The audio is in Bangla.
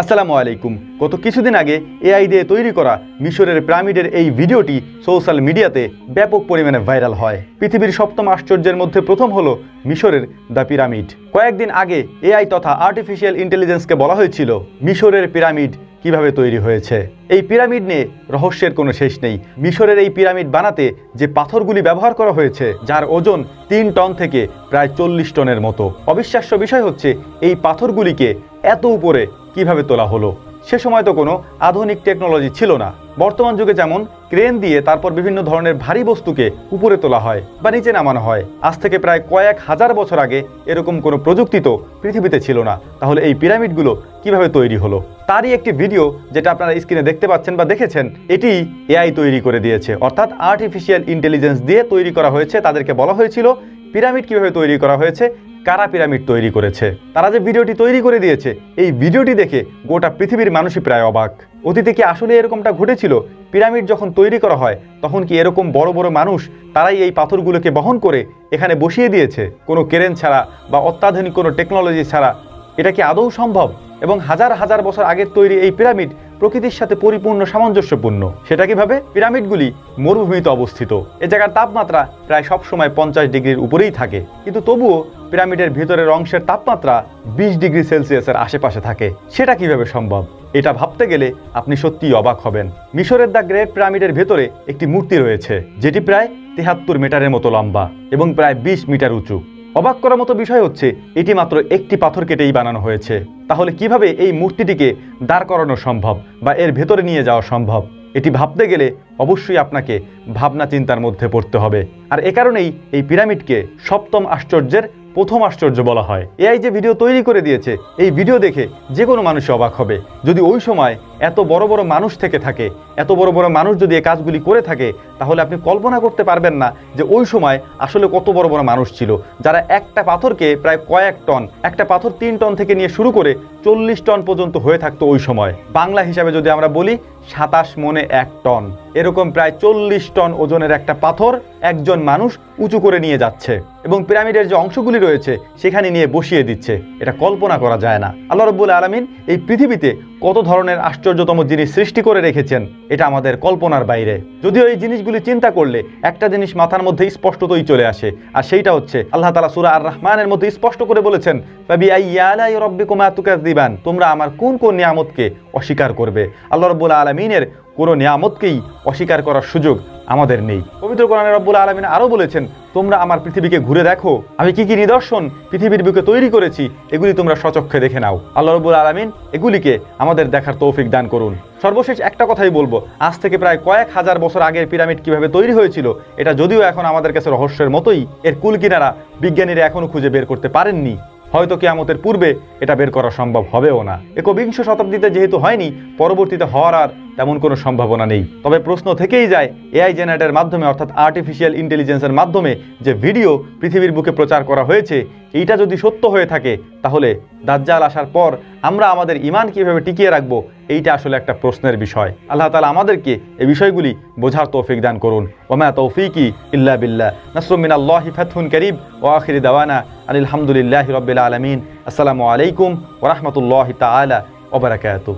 আসসালামু আলাইকুম। গত কিছুদিন আগে এআই দিয়ে তৈরি করা মিশরের পিরামিডের এই ভিডিওটি সোশ্যাল মিডিয়াতে ব্যাপক পরিমাণে ভাইরাল হয়। পৃথিবীর সপ্তম আশ্চর্যের মধ্যে প্রথম হলো মিশরের দ্য পিরামিড। কয়েকদিন আগে এআই তথা আর্টিফিশিয়াল ইন্টেলিজেন্সকে বলা হয়েছিল মিশরের পিরামিড কীভাবে তৈরি হয়েছে। এই পিরামিড নিয়ে রহস্যের কোনো শেষ নেই। মিশরের এই পিরামিড বানাতে যে পাথরগুলি ব্যবহার করা হয়েছে, যার ওজন তিন টন থেকে প্রায় চল্লিশ টনের মতো। অবিশ্বাস্য বিষয় হচ্ছে, এই পাথরগুলিকে এত উপরে কীভাবে তোলা হলো? সে সময় তো কোনো আধুনিক টেকনোলজি ছিল না। বর্তমান যুগে যেমন ক্রেন দিয়ে তারপর বিভিন্ন ধরনের ভারী বস্তুকে উপরে তোলা হয় বা নিচে নামানো হয়, আজ থেকে প্রায় কয়েক হাজার বছর আগে এরকম কোনো প্রযুক্তি তো পৃথিবীতে ছিল না। তাহলে এই পিরামিডগুলো কীভাবে তৈরি হলো? তারই একটি ভিডিও যেটা আপনারা স্ক্রিনে দেখতে পাচ্ছেন বা দেখেছেন, এটি এআই তৈরি করে দিয়েছে। অর্থাৎ আর্টিফিশিয়াল ইন্টেলিজেন্স দিয়ে তৈরি করা হয়েছে। তাদেরকে বলা হয়েছিল, পিরামিড কীভাবে তৈরি করা হয়েছে? কারা পিরামিড তৈরি করেছে? তারা যে ভিডিওটি তৈরি করে দিয়েছে, এই ভিডিওটি দেখে গোটা পৃথিবীর মানুষই প্রায় অবাক। অতীতে কি আসলে এরকমটা ঘটেছিল? পিরামিড যখন তৈরি করা হয়, তখন কি এরকম বড় বড় মানুষ তারাই এই পাথরগুলোকে বহন করে এখানে বসিয়ে দিয়েছে? কোনো কেরেন ছাড়া বা অত্যাধুনিক কোনো টেকনোলজি ছাড়া। এটা কি আদৌ সম্ভব? এবং হাজার হাজার বছর আগের তৈরি এই পিরামিড প্রকৃতির সাথে পরিপূর্ণ সামঞ্জস্যপূর্ণ। সেটা কীভাবে? পিরামিডগুলি মরুভূমিতে অবস্থিত। এ জায়গার তাপমাত্রা প্রায় সব সময় পঞ্চাশ ডিগ্রির উপরেই থাকে। কিন্তু তবুও পিরামিডের ভিতরের অংশের তাপমাত্রা বিশ ডিগ্রি সেলসিয়াসের আশেপাশে থাকে। সেটা কীভাবে সম্ভব? এটা ভাবতে গেলে আপনি সত্যিই অবাক হবেন। মিশরের দ্য গ্রেট পিরামিডের ভেতরে একটি মূর্তি রয়েছে, যেটি প্রায় তেহাত্তর মিটারের মতো লম্বা এবং প্রায় বিশ মিটার উঁচু। অবাক করার মতো বিষয় হচ্ছে, এটি মাত্র একটি পাথর কেটেই বানানো হয়েছে। তাহলে কীভাবে এই মূর্তিটিকে দাঁড় করানো সম্ভব বা এর ভেতরে নিয়ে যাওয়া সম্ভব? এটি ভাবতে গেলে অবশ্যই আপনাকে ভাবনা চিন্তার মধ্যে পড়তে হবে। আর এ কারণেই এই পিরামিডকে সপ্তম আশ্চর্যের প্রথম আশ্চর্য বলা হয়। এআই যে ভিডিও তৈরি করে দিয়েছে, এই ভিডিও দেখে যে কোনো মানুষ অবাক হবে। যদি ওই সময় এত বড় বড় মানুষ থেকে থাকে এত বড় বড় মানুষ যদি এই কাজগুলি করে থাকে, তাহলে আপনি কল্পনা করতে পারবেন না যে ওই সময় আসলে কত বড় বড় মানুষ ছিল। যারা একটা পাথরকে প্রায় কয়েক টন, একটা পাথর তিন টন থেকে নিয়ে শুরু করে চল্লিশ টন পর্যন্ত হয়ে থাকতো ওই সময়। বাংলা হিসাবে যদি আমরা বলি, সাতাশ মনে এক টন। এরকম প্রায় চল্লিশ টন ওজনের একটা পাথর একজন মানুষ উঁচু করে নিয়ে যাচ্ছে এবং পিরামিডের যে অংশগুলি রয়েছে, সেখানে নিয়ে বসিয়ে দিচ্ছে। এটা কল্পনা করা যায় না। আল্লাহ রব্বুল আলমিন এই পৃথিবীতে কত ধরনের আশ্চর্যতম জিনিস সৃষ্টি করে রেখেছেন। এটা আমাদের কল্পনার বাইরে যদিও এই জিনিসগুলি চিন্তা করলে একটা জিনিস মাথার মধ্যে স্পষ্টতই চলে আসে, আর সেইটা হচ্ছে আল্লাহ তালা সুরা আর রহমানের মধ্যে স্পষ্ট করে বলেছেন দিবান আইয়ালাই রব্বিকুমা তুকাযযিবান?" তোমরা আমার কোন কোন নিয়ামতকে অস্বীকার করবে আল্লাহ রব্বুল আলমিনের কোনো নিয়ামতকেই অস্বীকার করার সুযোগ আমাদের নেই। পবিত্র কোরআন রব্বুল আলমিন আরও বলেছেন, তোমরা আমার পৃথিবীকে ঘুরে দেখো। আমি কি কি নিদর্শন পৃথিবীর বুকে তৈরি করেছি, এগুলি তোমরা সচক্ষে দেখে নাও। আল্লাহ রব্বুল আলমিন এগুলিকে আমাদের দেখার তৌফিক দান করুন। সর্বশেষ একটা কথাই বলব, আজ থেকে প্রায় কয়েক হাজার বছর আগের পিরামিড কীভাবে তৈরি হয়েছিল, এটা যদিও এখন আমাদের কাছে রহস্যের মতোই, এর কুল কিনারা বিজ্ঞানীরা এখনও খুঁজে বের করতে পারেননি। হয়তো কেয়ামতের পূর্বে এটা বের করা সম্ভব হবেও না। একবিংশ শতাব্দীতে যেহেতু হয়নি, পরবর্তীতে হওয়ার আর তেমন কোনো সম্ভাবনা নেই। তবে প্রশ্ন থেকেই যায় এআই জেনারেটের মাধ্যমে অর্থাৎ আর্টিফিশিয়াল ইন্টেলিজেন্সের মাধ্যমে যে ভিডিও পৃথিবীর বুকে প্রচার করা হয়েছে, এইটা যদি সত্য হয়ে থাকে, তাহলে দাজ্জাল আসার পর আমরা আমাদের ইমান কীভাবে টিকিয়ে রাখব, এইটা আসলে একটা প্রশ্নের বিষয়। আল্লাহ তালা আমাদেরকে এই বিষয়গুলি বোঝার তৌফিক দান করুন। ওমা তৌফিকি ইল্লা বিল্লাহ। নাসরুমিন আল্লাহি ফাতহুন করিব ও আখিরি দাওয়ানা আলহামদুলিল্লাহ রবিল আলমিন। আসসালামু আলাইকুম ওরহমতুল্লাহ তালা ওবরাকাতু